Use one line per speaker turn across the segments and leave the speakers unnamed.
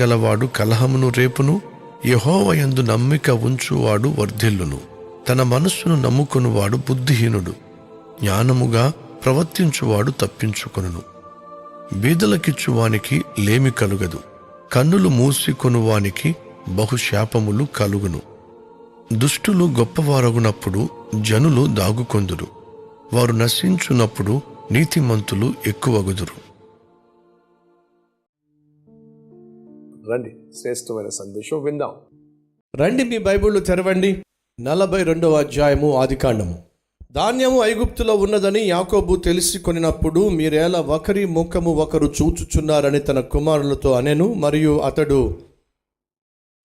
గలవాడు కలహమును రేపును యహోవయందు నమ్మిక ఉంచువాడు వర్ధిల్లును. తన మనస్సును నమ్ముకునివాడు బుద్ధిహీనుడు. జ్ఞానముగా ప్రవర్తించువాడు తప్పించుకొనును. బీదలకిచ్చువానికి లేమి కలుగదు. కన్నులు మూసికొనువానికి బహుశాపములు కలుగును. దుష్టులు గొప్పవారగునప్పుడు జనులు దాగుకొందురు. వారు నశించునప్పుడు నీతిమంతులు ఎక్కువగుదురు.
రండి శ్రేష్టమైన సందేశం విందాం.
రండి మీ బైబిళ్ళు తెరవండి. నలభై రెండవ అధ్యాయము ఆదికాండము. ధాన్యము ఐగుప్తులో ఉన్నదని యాకోబు తెలిసి కొనినప్పుడు మీరేలా ఒకరి ముఖము ఒకరు చూచుచున్నారని తన కుమారులతో అనెను మరియు అతడు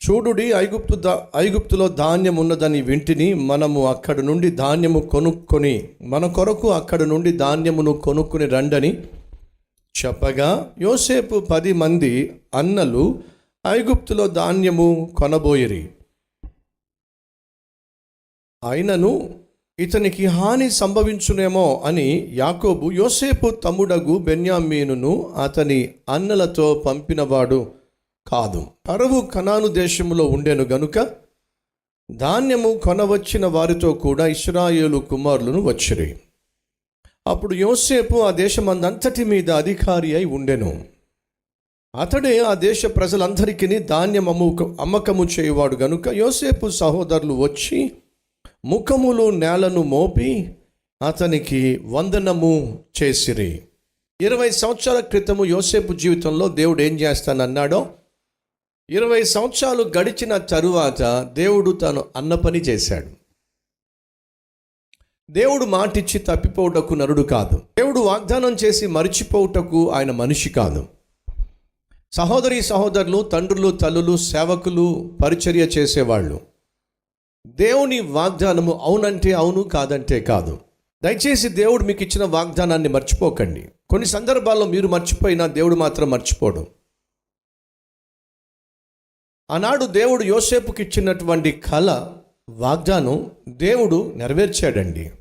చూడుడి ఐగుప్తు దా ఐగుప్తులో ధాన్యం ఉన్నదని వింటిని మనము అక్కడి నుండి ధాన్యము కొనుక్కొని మన కొరకు అక్కడి నుండి ధాన్యమును కొనుక్కుని రండని చెప్పగా యోసేపు పది మంది అన్నలు ఐగుప్తులో ధాన్యము కొనబోయిరి. అయినను ఇతనికి హాని సంభవించునేమో అని యాకోబు యోసేపు తమ్ముడగు బెన్యామీనును అతని అన్నలతో పంపినవాడు కాదు. పరవు కనాను దేశంలో ఉండెను గనుక ధాన్యము కొనవచ్చిన వారితో కూడా ఇస్రాయేలు కుమారులను వచ్చిరి. అప్పుడు యోసేపు ఆ దేశమందంతటి మీద అధికారి అయి ఉండెను. అతడే ఆ దేశ ప్రజలందరికీ ధాన్యం అమ్ముక అమ్మకము చేయువాడు గనుక యోసేపు సహోదరులు వచ్చి ముఖములు నేలను మోపి అతనికి వందనము చేసిరి. ఇరవై సంవత్సరాల క్రితము యోసేపు జీవితంలో దేవుడు ఏం చేస్తానన్నాడో ఇరవై సంవత్సరాలు గడిచిన తరువాత దేవుడు తాను అన్న పని చేశాడు. దేవుడు మాటిచ్చి తప్పిపోవుటకు నరుడు కాదు. దేవుడు వాగ్దానం చేసి మరిచిపోవుటకు ఆయన మనిషి కాదు. సహోదరి సహోదరులు తండ్రులు తల్లులు సేవకులు పరిచర్య చేసేవాళ్ళు. దేవుని వాగ్దానము అవునంటే అవును కాదంటే కాదు. దయచేసి దేవుడు మీకు ఇచ్చిన వాగ్దానాన్ని మర్చిపోకండి. కొన్ని సందర్భాల్లో మీరు మర్చిపోయినా దేవుడు మాత్రం మర్చిపోడు. ఆనాడు దేవుడు యోసేపుకి ఇచ్చినటువంటి కళ వాగ్దానం దేవుడు నెరవేర్చాడండి.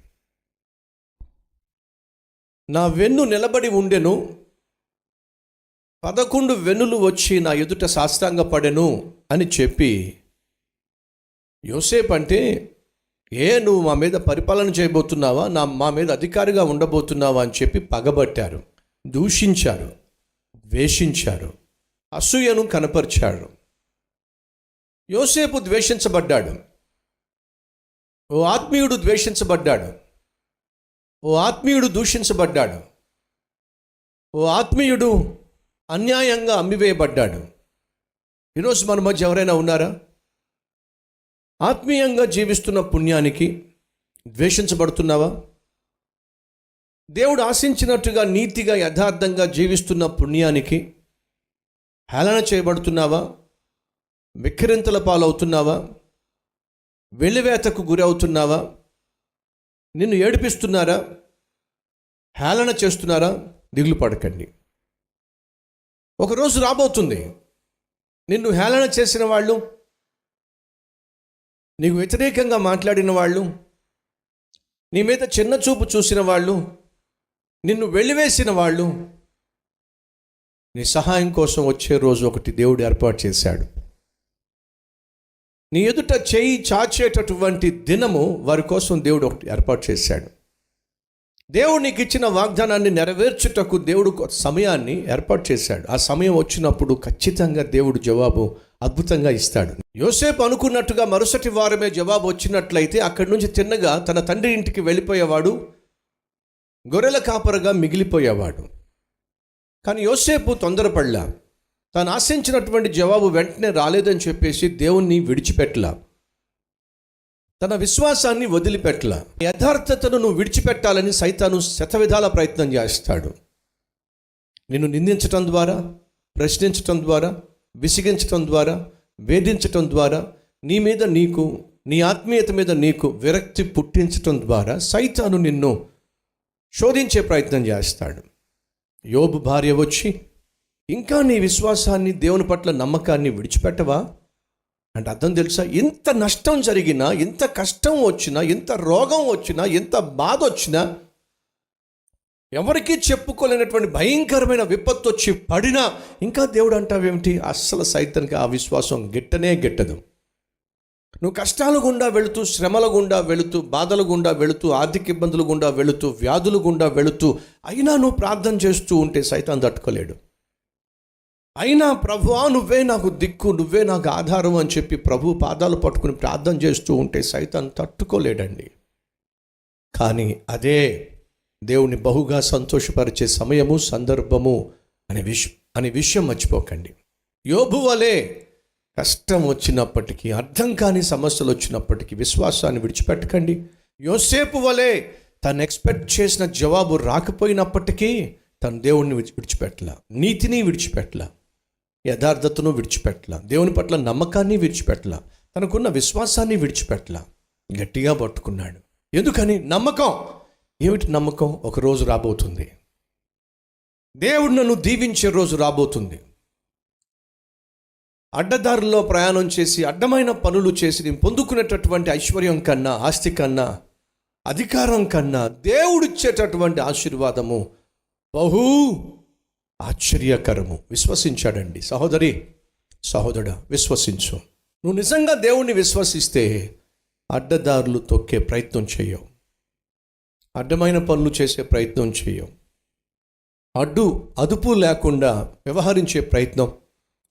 నా వెన్ను నిలబడి ఉండెను పదకొండు వెన్నులు వచ్చి నా ఎదుట సాష్టాంగ పడెను అని చెప్పి యోసేపు అంటే ఏ నువ్వు మా మీద పరిపాలన చేయబోతున్నావా నా మా మీద అధికారిగా ఉండబోతున్నావా అని చెప్పి పగబట్టారు దూషించారు ద్వేషించారు అసూయను కనపరిచాడు యోసేపు ద్వేషించబడ్డాడు. ఓ ఆత్మీయుడు ద్వేషించబడ్డాడు. ఓ ఆత్మీయుడు దూషించబడ్డాడు. ఓ ఆత్మీయుడు అన్యాయంగా అమ్మివేయబడ్డాడు. ఈరోజు మన మధ్య ఎవరైనా ఉన్నారా? ఆత్మీయంగా జీవిస్తున్న పుణ్యానికి ద్వేషించబడుతున్నావా? దేవుడు ఆశించినట్టుగా నీతిగా యథార్థంగా జీవిస్తున్న పుణ్యానికి హేళన చేయబడుతున్నావా? మిక్కిరింతల పాలవుతున్నావా? వెలివేతకు గురవుతున్నావా? నిన్ను ఏడిపిస్తున్నారా? హేళన చేస్తున్నారా? దిగులు పడకండి. ఒకరోజు రాబోతుంది. నిన్ను హేళన చేసిన వాళ్ళు నీకు వ్యతిరేకంగా మాట్లాడిన వాళ్ళు నీ మీద చిన్న చూపు చూసిన వాళ్ళు నిన్ను వెళ్ళివేసిన వాళ్ళు నీ సహాయం కోసం వచ్చే రోజు ఒకటి దేవుడు ఏర్పాటు చేశాడు. నీ ఎదుట చేయి చాచేటటువంటి దినము వారి కోసం దేవుడు ఒకటి ఏర్పాటు చేశాడు. దేవుడు నీకు ఇచ్చిన వాగ్దానాన్ని నెరవేర్చుటకు దేవుడు సమయాన్ని ఏర్పాటు చేశాడు. ఆ సమయం వచ్చినప్పుడు ఖచ్చితంగా దేవుడు జవాబు అద్భుతంగా ఇస్తాడు. యోసేపు అనుకున్నట్టుగా మరుసటి వారమే జవాబు వచ్చినట్లయితే అక్కడి నుంచి తిన్నగా తన తండ్రి ఇంటికి వెళ్ళిపోయేవాడు గొర్రెల కాపరగా మిగిలిపోయేవాడు. కానీ యోసేపు తొందరపడలా. తాను ఆశించినటువంటి జవాబు వెంటనే రాలేదని చెప్పేసి దేవుణ్ణి విడిచిపెట్టలా. తన విశ్వాసాన్ని వదిలిపెట్టలా. యథార్థతను నువ్వు విడిచిపెట్టాలని సైతాను శతవిధాల ప్రయత్నం చేస్తాడు. నిన్ను నిందించటం ద్వారా ప్రశ్నించటం ద్వారా విసిగించటం ద్వారా వేధించటం ద్వారా నీ మీద నీకు నీ ఆత్మీయత మీద నీకు విరక్తి పుట్టించటం ద్వారా సైతాను నిన్ను శోధించే ప్రయత్నం చేస్తాడు. యోబు భార్య వచ్చి ఇంకా నీ విశ్వాసాన్ని దేవుని పట్ల నమ్మకాన్ని విడిచిపెట్టవా? అంటే అర్థం తెలుసా? ఇంత నష్టం జరిగినా ఇంత కష్టం వచ్చినా ఇంత రోగం వచ్చినా ఇంత బాధ వచ్చినా ఎవరికీ చెప్పుకోలేనటువంటి భయంకరమైన విపత్తు వచ్చి పడినా ఇంకా దేవుడు అంటావేమిటి? అస్సలు సైతానికి ఆ విశ్వాసం గిట్టనే గిట్టదు. నువ్వు కష్టాల గుండా వెళుతూ శ్రమల గుండా వెళుతూ బాధల గుండా వెళుతూ ఆర్థిక ఇబ్బందుల గుండా వెళుతూ వ్యాధుల గుండా వెళుతూ అయినా నువ్వు ప్రార్థన చేస్తూ ఉంటే సైతాన్ తట్టుకోలేడు. అయినా ప్రభువా నువ్వే నాకు దిక్కు నువ్వే నాకు ఆధారం అని చెప్పి ప్రభు పాదాలు పట్టుకుని ప్రార్థన చేస్తూ ఉంటే సైతాన్ని తట్టుకోలేడండి. కానీ అదే దేవుని బహుగా సంతోషపరిచే సమయము సందర్భము అనే విష అనే విషయం మర్చిపోకండి. యోబు వలె కష్టం వచ్చినప్పటికీ అర్థం కాని సమస్యలు వచ్చినప్పటికీ విశ్వాసాన్ని విడిచిపెట్టకండి. యోసేపు వలె తను ఎక్స్పెక్ట్ చేసిన జవాబు రాకపోయినప్పటికీ తను దేవుణ్ణి విడిచిపెట్టలా విడిచిపెట్టల నీతిని విడిచిపెట్టల. యథార్థతను విడిచిపెట్టల. దేవుని పట్ల నమ్మకాన్ని విడిచిపెట్టల. తనకున్న విశ్వాసాన్ని విడిచిపెట్టల. గట్టిగా పట్టుకున్నాడు. ఎందుకని? నమ్మకం. ఏమిటి నమ్మకం? ఒక రోజు రాబోతుంది. దేవుడు నన్ను దీవించే రోజు రాబోతుంది. అడ్డదారుల్లో ప్రయాణం చేసి అడ్డమైన పనులు చేసి నేను పొందుకునేటటువంటి ఐశ్వర్యం కన్నా ఆస్తి కన్నా అధికారం కన్నా దేవుడిచ్చేటటువంటి ఆశీర్వాదము బహు ఆశ్చర్యకరము. విశ్వసించాడండి. సహోదరి సహోదరుడ విశ్వసించు. నువ్వు నిజంగా దేవుణ్ణి విశ్వసిస్తే అడ్డదారులు తొక్కే ప్రయత్నం చేయవు. అడ్డమైన పనులు చేసే ప్రయత్నం చేయవు. అడ్డు అదుపు లేకుండా వ్యవహరించే ప్రయత్నం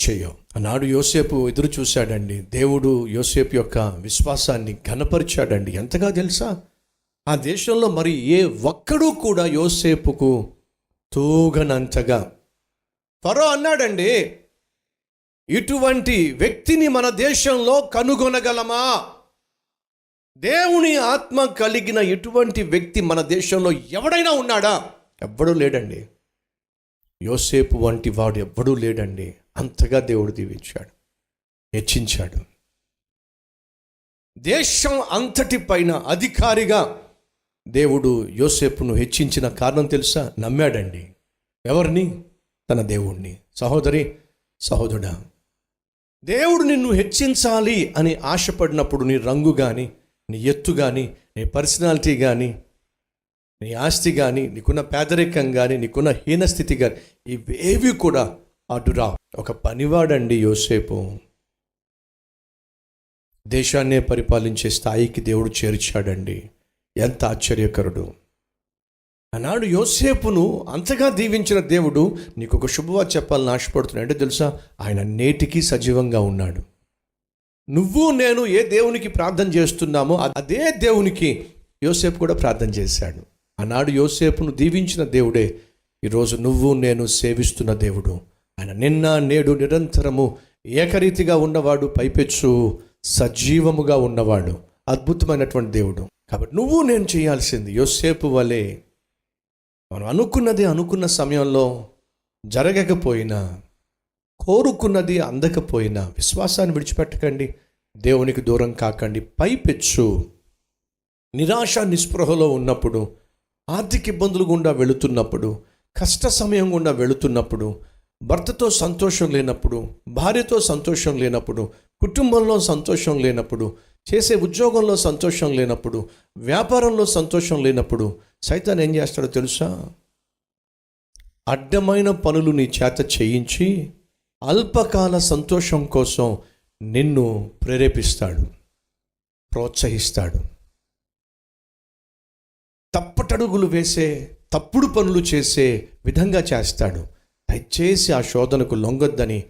చేయవు. ఆనాడు యోసేపు ఎదురు చూశాడండి. దేవుడు యోసేపు యొక్క విశ్వాసాన్ని ఘనపరిచాడండి. ఎంతగా తెలుసా? ఆ దేశంలో మరి ఏ ఒక్కడూ కూడా యోసేపుకు తూగనంతగా ఫరో అన్నాడండి ఇటువంటి వ్యక్తిని మన దేశంలో కనుగొనగలమా? దేవుని ఆత్మ కలిగిన ఇటువంటి వ్యక్తి మన దేశంలో ఎవడైనా ఉన్నాడా? ఎవ్వడూ లేడండి. యోసేపు వంటి వాడు ఎవ్వడూ లేడండి. అంతగా దేవుడు దీవించాడు. హెచ్చించాడు. దేశం అంతటి పైన అధికారిగా దేవుడు యోసేపును హెచ్చించిన కారణం తెలుసా? నమ్మాడండి. ఎవరిని? తన దేవుణ్ణి. సహోదరి సహోదరుడా దేవుడు నిన్ను హెచ్చించాలి అని ఆశపడినప్పుడు నీ రంగు కానీ నీ ఎత్తు కానీ నీ పర్సనాలిటీ కానీ నీ ఆస్తి కానీ నీకున్న పేదరికం కానీ నీకున్న హీనస్థితి కానీ ఇవేవి కూడా అటురా ఒక పనివాడండి యోసేపు. దేశాన్నే పరిపాలించే స్థాయికి దేవుడు చేర్చాడండి. ఎంత ఆశ్చర్యకరుడు. ఆనాడు యోసేపును అంతగా దీవించిన దేవుడు నీకు ఒక శుభవార్త చెప్పాలని ఆశపడుతున్నాడు. అంటే తెలుసా? ఆయన నేటికి సజీవంగా ఉన్నాడు. నువ్వు నేను ఏ దేవునికి ప్రార్థన చేస్తున్నామో అదే దేవునికి యోసేపు కూడా ప్రార్థన చేశాడు. ఆనాడు యోసేపును దీవించిన దేవుడే ఈరోజు నువ్వు నేను సేవిస్తున్న దేవుడు. ఆయన నిన్న నేడు నిరంతరము ఏకరీతిగా ఉన్నవాడు పైపెచ్చు సజీవముగా ఉన్నవాడు అద్భుతమైనటువంటి దేవుడు. కాబట్టి నువ్వు నేను చేయాల్సింది యోసేపు వలె మనం అనుకున్నది అనుకున్న సమయంలో జరగకపోయినా కోరుకున్నది అందకపోయినా విశ్వాసాన్ని విడిచిపెట్టకండి దేవునికి దూరం కాకండి. పైపెచ్చు. నిరాశ నిస్పృహలో ఉన్నప్పుడు ఆర్థిక ఇబ్బందులు గుండా వెళుతున్నప్పుడు కష్ట సమయం గుండా వెళుతున్నప్పుడు భర్తతో సంతోషం లేనప్పుడు భార్యతో సంతోషం లేనప్పుడు కుటుంబంలో సంతోషం లేనప్పుడు చేసే ఉద్యోగంలో సంతోషం లేనప్పుడు వ్యాపారంలో సంతోషం లేనప్పుడు సైతాన్ ఏం చేస్తాడో తెలుసా? అడ్డమైన పనులు నీ చేత చేయించి అల్పకాల సంతోషం కోసం నిన్ను ప్రేరేపిస్తాడు ప్రోత్సహిస్తాడు. తప్పటడుగులు వేసే తప్పుడు పనులు చేసే విధంగా చేస్తాడు. దయచేసి ఆ శోధనకు లొంగొద్దని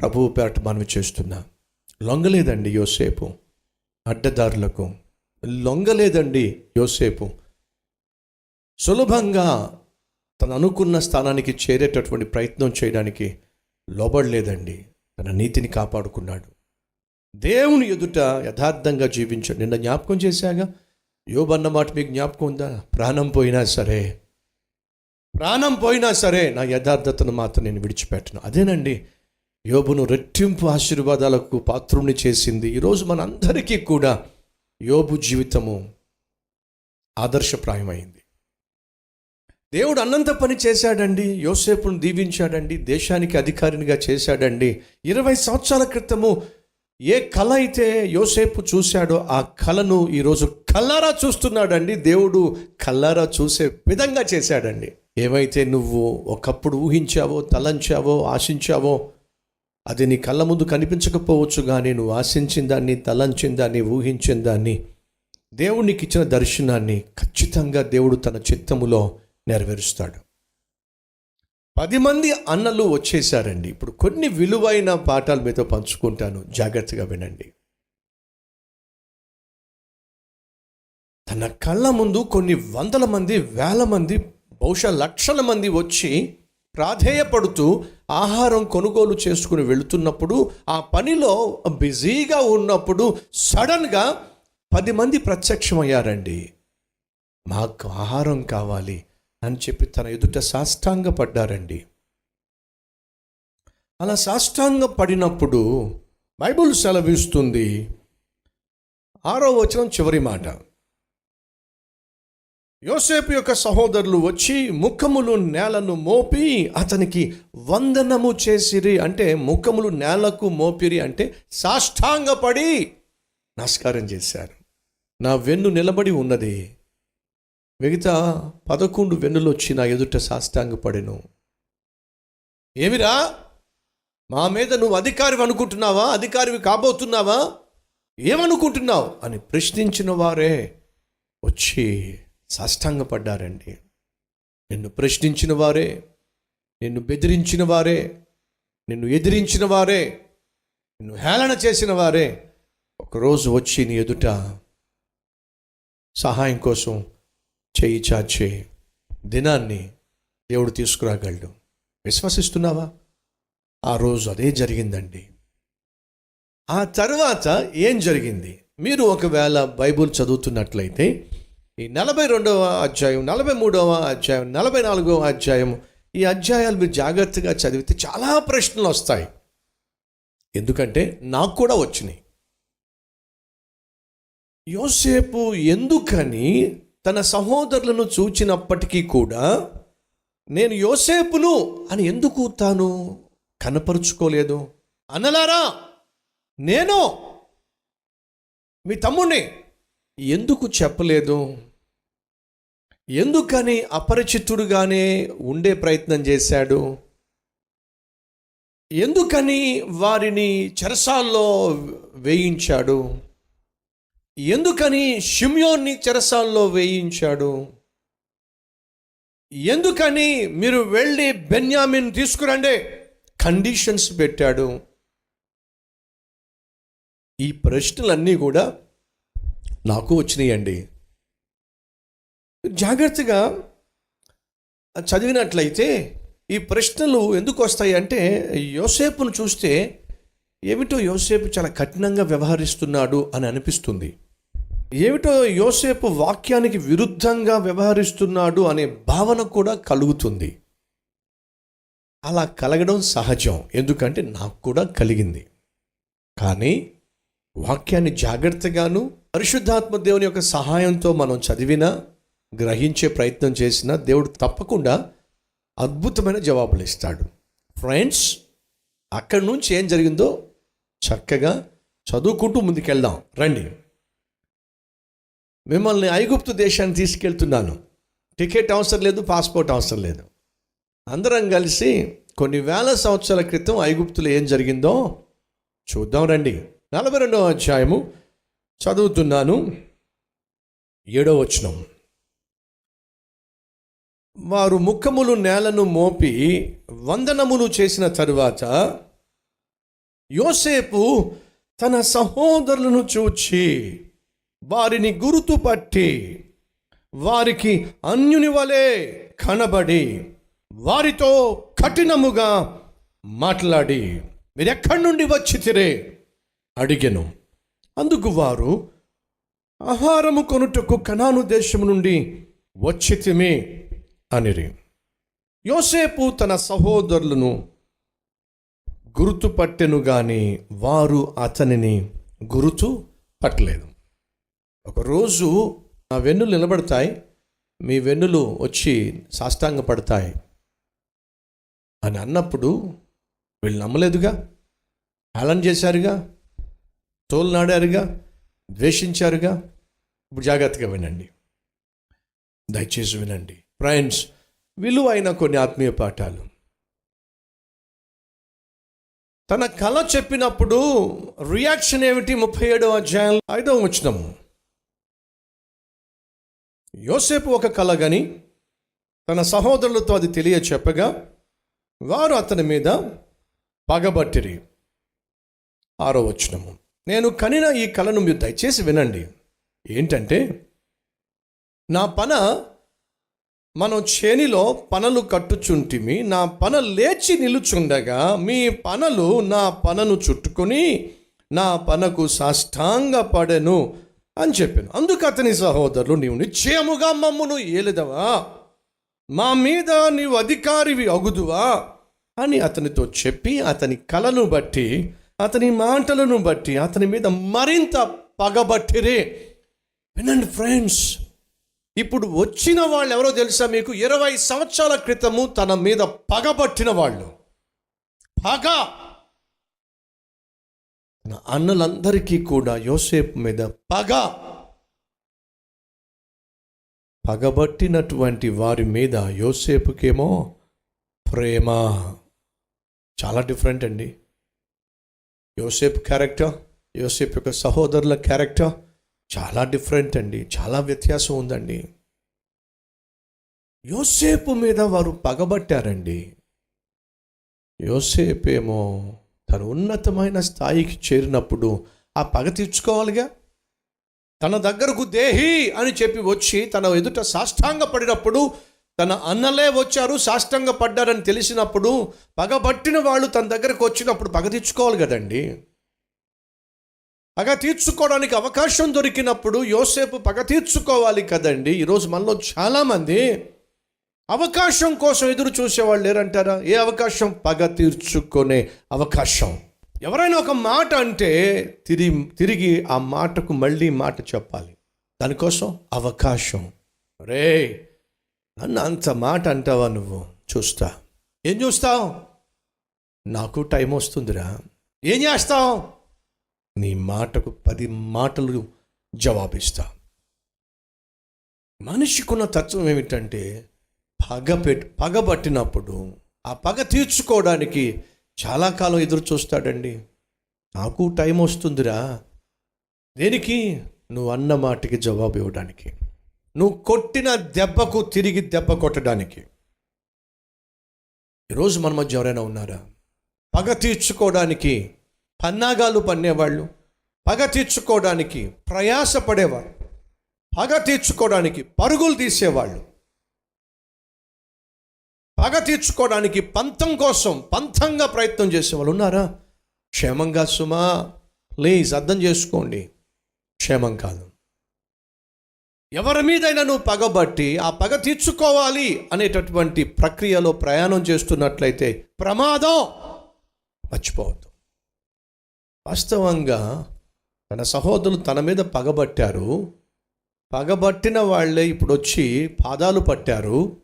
ప్రభువు పేరట మనవి చేస్తున్నా. లొంగలేదండి యోసేపు. అడ్డదారులకు లొంగలేదండి యోసేపు. సులభంగా తను అనుకున్న స్థానానికి చేరేటటువంటి ప్రయత్నం చేయడానికి లోబడలేదండి. తన నీతిని కాపాడుకున్నాడు. దేవుని ఎదుట యథార్థంగా జీవించాడు నిన్న జ్ఞాపకం చేశాగా? యోబన్న మాట మీకు జ్ఞాపకం ఉందా? ప్రాణం పోయినా సరే. ప్రాణం పోయినా సరే నా యథార్థతను మాత్రం నేను విడిచిపెట్టను. అదేనండి. యోబును రెట్టింపు ఆశీర్వాదాలకు పాత్రుణ్ణి చేసింది. ఈరోజు మనందరికీ కూడా యోబు జీవితము ఆదర్శప్రాయమైంది. దేవుడు అన్నంత పని చేశాడండి యోసేపును దీవించాడండి దేశానికి అధికారినిగా చేశాడండి. ఇరవై సంవత్సరాల క్రితము ఏ కళ అయితే యోసేపు చూశాడో ఆ కళను ఈరోజు కల్లారా చూస్తున్నాడండి. దేవుడు కల్లారా చూసే విధంగా చేశాడండి. ఏమైతే నువ్వు ఒకప్పుడు ఊహించావో తలంచావో ఆశించావో అది నీ కళ్ళ ముందు కనిపించకపోవచ్చు కానీ నువ్వు ఆశించిన దాన్ని తలంచిన దాన్ని ఊహించిన దాన్ని దేవునికి ఇచ్చిన దర్శనాన్ని ఖచ్చితంగా దేవుడు తన చిత్తములో నెరవేరుస్తాడు. పది మంది అన్నలు వచ్చేసారండి. ఇప్పుడు కొన్ని విలువైన పాఠాలు మీతో పంచుకుంటాను. జాగ్రత్తగా వినండి. తన కళ్ళ ముందు కొన్ని వందల మంది వేల మంది బహుశా లక్షల మంది వచ్చి ప్రాధేయపడుతూ ఆహారం కొనుగోలు చేసుకుని వెళుతున్నప్పుడు ఆ పనిలో బిజీగా ఉన్నప్పుడు సడన్గా పది మంది ప్రత్యక్షమయ్యారండి. మాకు ఆహారం కావాలి అని చెప్పి తన ఎదుట సాష్టాంగపడ్డారండి. అలా సాష్టాంగ పడినప్పుడు బైబుల్ సెలవిస్తుంది. ఆరో వచనం చివరి మాట. యోసేపు యొక్క సహోదరులు వచ్చి ముఖములు నేలను మోపి అతనికి వందనము చేసిరి. అంటే ముఖములు నేలకు మోపిరి అంటే సాష్టాంగపడి నమస్కారం చేశారు. నా వెన్ను నిలబడి ఉన్నది. మిగతా పదకొండు వెన్నులు వచ్చి నా ఎదుట సాష్టాంగపడెను. ఏమిరా? మా మీద నువ్వు అధికారివి అనుకుంటున్నావా? అధికారివి కాబోతున్నావా? ఏమనుకుంటున్నావు? అని ప్రశ్నించిన వారే వచ్చి సాష్టాంగపడ్డారండి. నిన్ను ప్రశ్నించిన వారే నిన్ను బెదిరించిన వారే నిన్ను ఎదిరించిన వారే నిన్ను హేళన చేసిన వారే ఒకరోజు వచ్చి నీ ఎదుట సహాయం కోసం చేయి చాచే దినాన్ని దేవుడు తీసుకురాగలడు. విశ్వసిస్తున్నావా? ఆ రోజు అదే జరిగిందండి. ఆ తర్వాత ఏం జరిగింది? మీరు ఒకవేళ బైబుల్ చదువుతున్నట్లయితే ఈ నలభై రెండవ అధ్యాయం నలభై మూడవ అధ్యాయం నలభై నాలుగవ అధ్యాయం ఈ అధ్యాయాలు మీరు జాగ్రత్తగా చదివితే చాలా ప్రశ్నలు వస్తాయి. ఎందుకంటే నాకు కూడా వచ్చినాయి. యోసేపు ఎందుకని తన సహోదరులను చూచినప్పటికీ కూడా నేను యోసేపును అని ఎందుకు తాను కనపరుచుకోలేదు? అన్నలారా నేను మీ తమ్ముణ్ణి ఎందుకు చెప్పలేదు? ఎందుకని అపరిచితుడుగానే ఉండే ప్రయత్నం చేశాడు? ఎందుకని వారిని చెరసాల్లో వేయించాడు? ఎందుకని షిమ్యోన్ని చెరసాల్లో వేయించాడు? ఎందుకని మీరు వెళ్ళి బెన్యామిన్ తీసుకురండి? కండిషన్స్ పెట్టాడు. ఈ ప్రశ్నలన్నీ కూడా నాకు వచ్చినాయండి. జాగ్రత్తగా చదివినట్లయితే ఈ ప్రశ్నలు ఎందుకు వస్తాయి అంటే యోసేపును చూస్తే ఏమిటో యోసేపు చాలా కఠినంగా వ్యవహరిస్తున్నాడు అని అనిపిస్తుంది. ఏమిటో యోసేపు వాక్యానికి విరుద్ధంగా వ్యవహరిస్తున్నాడు అనే భావన కూడా కలుగుతుంది. అలా కలగడం సహజం ఎందుకంటే నాకు కూడా కలిగింది. కానీ వాక్యాన్ని జాగ్రత్తగాను పరిశుద్ధాత్మ దేవుని యొక్క సహాయంతో మనం చదివినా గ్రహించే ప్రయత్నం చేసినా దేవుడు తప్పకుండా అద్భుతమైన జవాబులు ఇస్తాడు. ఫ్రెండ్స్ అక్కడి నుంచి ఏం జరిగిందో చక్కగా చదువుకుంటూ ముందుకెళ్దాం. రండి. మిమ్మల్ని ఐగుప్తు దేశాన్ని తీసుకెళ్తున్నాను. టికెట్ అవసరం లేదు పాస్పోర్ట్ అవసరం లేదు. అందరం కలిసి కొన్ని వేల సంవత్సరాల క్రితం ఐగుప్తులో ఏం జరిగిందో చూద్దాం రండి. నలభై రెండవ అధ్యాయము. చదువుతున్నాను. ఏడో వచనం. వారు ముఖములు నేలను మోపి వందనములు చేసిన తరువాత యోసేపు తన సహోదరులను చూచి వారిని గుర్తుపట్టి వారికి అన్యుని వలె కనబడి వారితో కఠినముగా మాట్లాడి మీరెక్కడి నుండి వచ్చి తిరే? అడిగెను. అందుకు వారు ఆహారము కొనుటకు కనాను దేశము నుండి వచ్చితిమే అనిరి. యోసేపు తన సహోదరులను గుర్తుపట్టెను గాని వారు అతనిని గుర్తు పట్టలేదు. ఒకరోజు నా వెన్నులు నిలబడతాయి మీ వెన్నులు వచ్చి సాష్టాంగ పడతాయి అని అన్నప్పుడు వీళ్ళు నమ్మలేదుగా? హేళన చేశారుగా? తోలునాడారుగా? ద్వేషించారుగా? ఇప్పుడు జాగ్రత్తగా వినండి. దయచేసి వినండి. ఫ్రెండ్స్ విలువైన కొన్ని ఆత్మీయ పాఠాలు. తన కళ చెప్పినప్పుడు రియాక్షన్ ఏమిటి? ముప్పై ఏడవ అధ్యాయం ఐదవ వచ్చినము యోసేపు ఒక కళ గని తన సహోదరులతో అది తెలియ చెప్పగా వారు అతని మీద పగబట్టిరి. ఆరో వచ్చినము నేను కనిన ఈ కళను మీరు దయచేసి వినండి. ఏంటంటే నా పన మనం చేనిలో పనలు కట్టుచుంటిమి నా పన లేచి నిలుచుండగా మీ పనలు నా పనను చుట్టుకొని నా పనకు సాష్టాంగ పడెను అని చెప్పాను. అందుకు అతని సహోదరులు నీవు నిశ్చయముగా మమ్మను ఏలెదవా? మా మీద నీవు అధికారివి అగుదువా? అని అతనితో చెప్పి అతని కలను బట్టి అతని మాటలను బట్టి అతని మీద మరింత పగబట్టిరే. వినండి ఫ్రెండ్స్ ఇప్పుడు వచ్చిన వాళ్ళు ఎవరో తెలుసా మీకు? ఇరవై సంవత్సరాల క్రితము తన మీద పగబట్టిన వాళ్ళు. పగ! తన అన్నలందరికీ కూడా యోసేపు మీద పగ! పగబట్టినటువంటి వారి మీద యోసేపుకేమో ప్రేమ. చాలా డిఫరెంట్ అండి. యోసేపు క్యారెక్టర్ యోసేపు యొక్క సహోదరుల క్యారెక్టర్ చాలా డిఫరెంట్ అండి. చాలా వ్యత్యాసం ఉందండి. యోసేపు మీద వారు పగబట్టారండి. యోసేపేమో తను ఉన్నతమైన స్థాయికి చేరినప్పుడు ఆ పగ తీర్చుకోవాలిగా? తన దగ్గరకు దేహి అని చెప్పి వచ్చి తన ఎదుట సాష్టాంగ పడినప్పుడు తన అన్నలే వచ్చారు సాష్టాంగ పడ్డారని తెలిసినప్పుడు పగబట్టిన వాళ్ళు తన దగ్గరకు వచ్చినప్పుడు పగ తీర్చుకోవాలి కదండి. పగ తీర్చుకోవడానికి అవకాశం దొరికినప్పుడు యోసేపు పగ తీర్చుకోవాలి కదండి. ఈరోజు మనలో చాలామంది అవకాశం కోసం ఎదురు చూసేవాళ్ళు లేరంటారా? ఏ అవకాశం? పగ తీర్చుకునే అవకాశం. ఎవరైనా ఒక మాట అంటే తిరిగి తిరిగి ఆ మాటకు మళ్ళీ మాట చెప్పాలి. దానికోసం అవకాశం. రే నన్ను అంత మాట అంటావా నువ్వు? చూస్తా. ఏం చూస్తావు? నాకు టైం వస్తుందిరా. ఏం చేస్తావు? నీ మాటకు పది మాటలు జవాబిస్తా. మనిషికున్న తత్వం ఏమిటంటే పగ పెట్ పగబట్టినప్పుడు ఆ పగ తీర్చుకోవడానికి చాలా కాలం ఎదురు చూస్తాడండి. నాకు టైం వస్తుందిరా. దేనికి? నువ్వు అన్న మాటకి జవాబు ఇవ్వడానికి. నువ్వు కొట్టిన దెబ్బకు తిరిగి దెబ్బ కొట్టడానికి. ఈరోజు మన మధ్య ఎవరైనా ఉన్నారా? పగ తీర్చుకోవడానికి పన్నాగాలు పన్నేవాళ్ళు. పగ తీర్చుకోవడానికి ప్రయాసపడేవారు. పగ తీర్చుకోవడానికి పరుగులు తీసేవాళ్ళు. పగ తీర్చుకోవడానికి పంతం కోసం పంతంగా ప్రయత్నం చేసేవాళ్ళు. ఉన్నారా? క్షేమంగా సుమా ప్లీజ్ అర్థం చేసుకోండి. క్షేమం కాదు. ఎవరి మీదైనా నువ్వు పగబట్టి ఆ పగ తీర్చుకోవాలి అనేటటువంటి ప్రక్రియలో ప్రయాణం చేస్తున్నట్లయితే ప్రమాదం మర్చిపోవద్దు. వాస్తవంగా తన సహోదరులు తన మీద పగబట్టారు. పగబట్టిన వాళ్ళే ఇప్పుడు వచ్చి పాదాలు పట్టారు.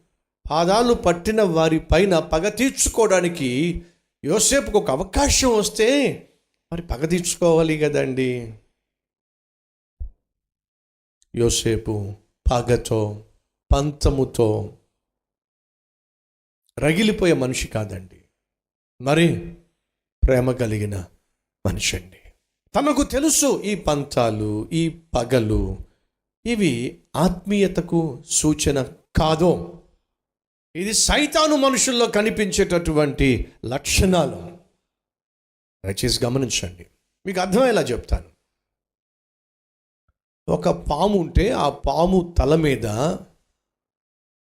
పాదాలు పట్టిన వారి పైన పగ తీర్చుకోవడానికి యోసేపుకు ఒక అవకాశం వస్తే మరి పగ తీర్చుకోవాలి కదండి. యోసేపు పగతో పంతముతో రగిలిపోయే మనిషి కాదండి. మరి ప్రేమ కలిగిన మనిషి అండి తనకు తెలుసు ఈ పంతాలు ఈ పగలు ఇవి ఆత్మీయతకు సూచన కాదు. ఇది సైతాను మనుషుల్లో కనిపించేటటువంటి లక్షణాలు. దయచేసి గమనించండి. మీకు అర్థమయ్యేలా చెప్తాను. ఒక పాము ఉంటే ఆ పాము తల మీద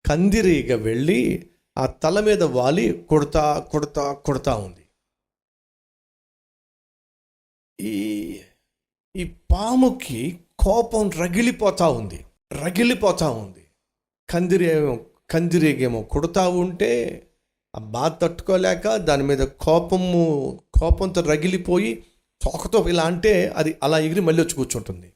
కందిరీగ వెళ్ళి ఆ తల మీద వాలి కొడతా కొడతా కొడతా ఉంది. ఈ ఈ పాముకి కోపం రగిలిపోతూ ఉంది రగిలిపోతూ ఉంది. కందిరేమో కందిరేగేమో కొడతా ఉంటే ఆ బాధ తట్టుకోలేక దాని మీద కోపము కోపంతో రగిలిపోయి తోకతో ఇలా అంటే అది అలా ఎగిరి మళ్ళీ వచ్చి కూర్చుంటుంది.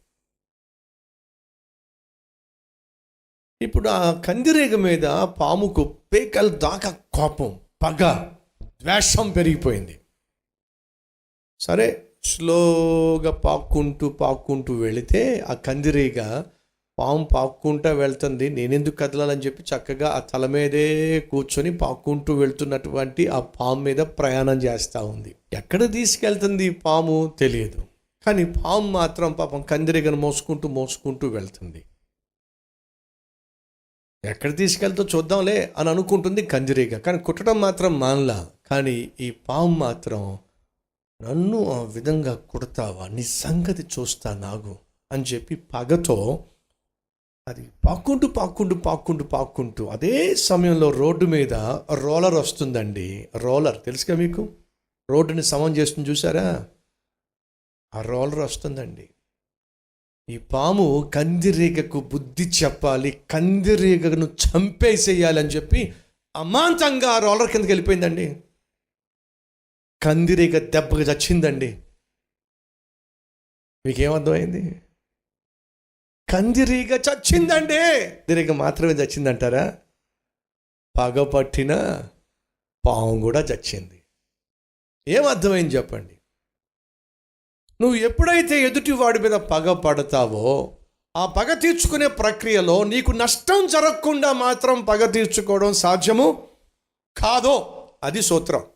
ఇప్పుడు ఆ కందిరేగ మీద పాముకు పేకల దాకా కోపం పగ ద్వేషం పెరిగిపోయింది. సరే స్లోగా పాక్కుంటూ పాక్కుంటూ వెళితే ఆ కందిరీగ పాము పాక్కుంటూ వెళ్తుంది. నేనెందుకు కదలాలని చెప్పి చక్కగా ఆ తల మీదే కూర్చొని పాక్కుంటూ వెళ్తున్నటువంటి ఆ పాము మీద ప్రయాణం చేస్తూ ఉంది. ఎక్కడ తీసుకెళ్తుంది ఈ పాము తెలియదు. కానీ పాము మాత్రం పాపం కందిరీగను మోసుకుంటూ మోసుకుంటూ వెళ్తుంది. ఎక్కడ తీసుకెళ్తా చూద్దాంలే అని అనుకుంటుంది కందిరీగ. కానీ కుట్టడం మాత్రం మానలా. కానీ ఈ పాము మాత్రం నన్ను ఆ విధంగా కుడతావా? నీ సంగతి చూస్తా నాగు అని చెప్పి పగతో అది పాక్కుంటూ పాక్కుంటూ పాక్కుంటూ పాక్కుంటూ అదే సమయంలో రోడ్డు మీద రోలర్ వస్తుందండి. రోలర్ తెలుసుగా మీకు? రోడ్డుని సమం చేస్తుంది చూసారా ఆ రోలర్ వస్తుందండి. ఈ పాము కందిరీగకు బుద్ధి చెప్పాలి కందిరీగను చంపేసేయాలి అని చెప్పి అమాంతంగా ఆ రోలర్ కిందకి వెళ్ళిపోయిందండి. కందిరీగ దెబ్బకి చచ్చిందండి. మీకేమర్థమైంది? కందిరీగ చచ్చిందండి! కందిరీగ మాత్రమే చచ్చిందంటారా? పగపట్టిన పాము కూడా చచ్చింది. ఏమర్థమైంది చెప్పండి? నువ్వు ఎప్పుడైతే ఎదుటి వాడి మీద పగ పడతావో ఆ పగ తీర్చుకునే ప్రక్రియలో నీకు నష్టం జరగకుండా మాత్రం పగ తీర్చుకోవడం సాధ్యము? కాదో అది సూత్రం.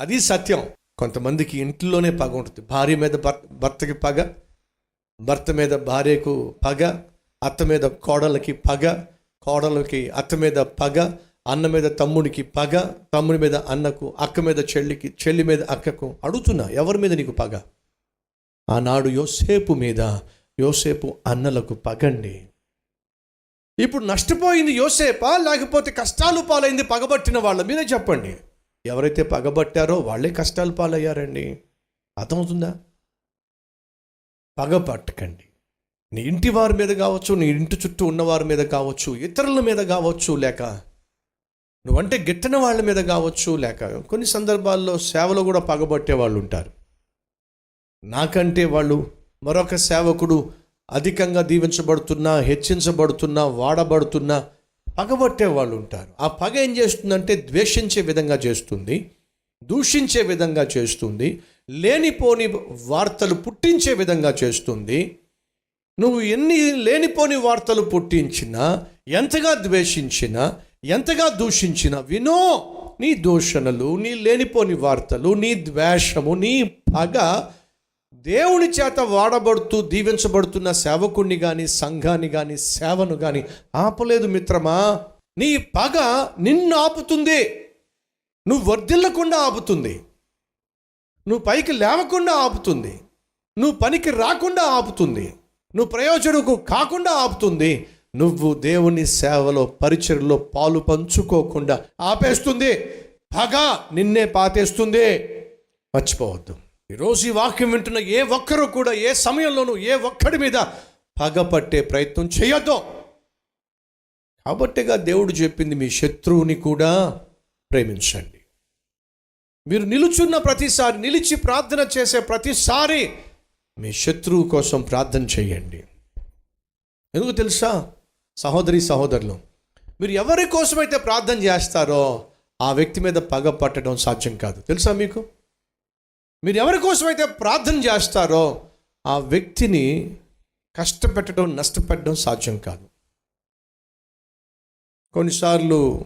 అది సత్యం. కొంతమందికి ఇంట్లోనే పగ ఉంటుంది. భార్య మీద భర్త భర్తకి పగ భర్త మీద భార్యకు పగ అత్త మీద కోడలకి పగ కోడలకి అత్త మీద పగ అన్న మీద తమ్ముడికి పగ తమ్ముడి మీద అన్నకు అక్క మీద చెల్లికి చెల్లి మీద అక్కకు అడుగుతున్నా ఎవరి మీద నీకు పగ? ఆనాడు యోసేపు మీద యోసేపు అన్నలకు పగండి. ఇప్పుడు నష్టపోయింది యోసేపా? లేకపోతే కష్టాలు పాలైంది పగబట్టిన వాళ్ళ మీరే చెప్పండి. ఎవరైతే పగబట్టారో వాళ్ళే కష్టాలు పాలయ్యారండి. అర్థమవుతుందా? పగబట్టకండి. నీ ఇంటి వారి మీద కావచ్చు నీ ఇంటి చుట్టూ ఉన్నవారి మీద కావచ్చు ఇతరుల మీద కావచ్చు లేక నువ్వంటే గిట్టని వాళ్ళ మీద కావచ్చు లేక కొన్ని సందర్భాల్లో సేవలో కూడా పగబట్టే వాళ్ళు ఉంటారు. నాకంటే వాళ్ళు మరొక సేవకుడు అధికంగా దీవించబడుతున్నా హెచ్చించబడుతున్నా వాడబడుతున్నా పగబట్టే వాళ్ళు ఉంటారు. ఆ పగ ఏం చేస్తుందంటే ద్వేషించే విధంగా చేస్తుంది దూషించే విధంగా చేస్తుంది లేనిపోని వార్తలు పుట్టించే విధంగా చేస్తుంది. నువ్వు ఎన్ని లేనిపోని వార్తలు పుట్టించినా ఎంతగా ద్వేషించినా ఎంతగా దూషించినా వినో నీ దూషణలు నీ లేనిపోని వార్తలు నీ ద్వేషము నీ పగ దేవుని చేత వాడబడుతూ దీవించబడుతున్న సేవకుణ్ణి కానీ సంఘాన్ని కానీ సేవను కానీ ఆపలేదు మిత్రమా? నీ పగ నిన్ను ఆపుతుంది. నువ్వు వర్ధిల్లకుండా ఆపుతుంది. నువ్వు పైకి లేవకుండా ఆపుతుంది. నువ్వు పనికి రాకుండా ఆపుతుంది. నువ్వు ప్రయోజనకు కాకుండా ఆపుతుంది. నువ్వు దేవుని సేవలో పరిచయలో పాలు పంచుకోకుండా ఆపేస్తుంది. పగ నిన్నే పాతేస్తుంది. మర్చిపోవద్దు. ఈరోజు ఈ వాక్యం వింటున్న ఏ ఒక్కరూ కూడా ఏ సమయంలోనూ ఏ ఒక్కడి మీద పగపట్టే ప్రయత్నం చేయొద్దు. కాబట్టిగా దేవుడు చెప్పింది మీ శత్రువుని కూడా ప్రేమించండి. మీరు నిలుచున్న ప్రతిసారి నిలిచి ప్రార్థన చేసే ప్రతిసారి మీ శత్రువు కోసం ప్రార్థన చేయండి. ఎందుకు తెలుసా? సహోదరి సహోదరులు మీరు ఎవరి కోసమైతే ప్రార్థన చేస్తారో ఆ వ్యక్తి మీద పగ పట్టడం సాధ్యం కాదు. తెలుసా మీకు? మీరు ఎవరి కోసమైతే ప్రార్థన చేస్తారో ఆ వ్యక్తిని కష్టపెట్టడం నష్టపెట్టడం సాధ్యం కాదు. కొన్నిసార్లు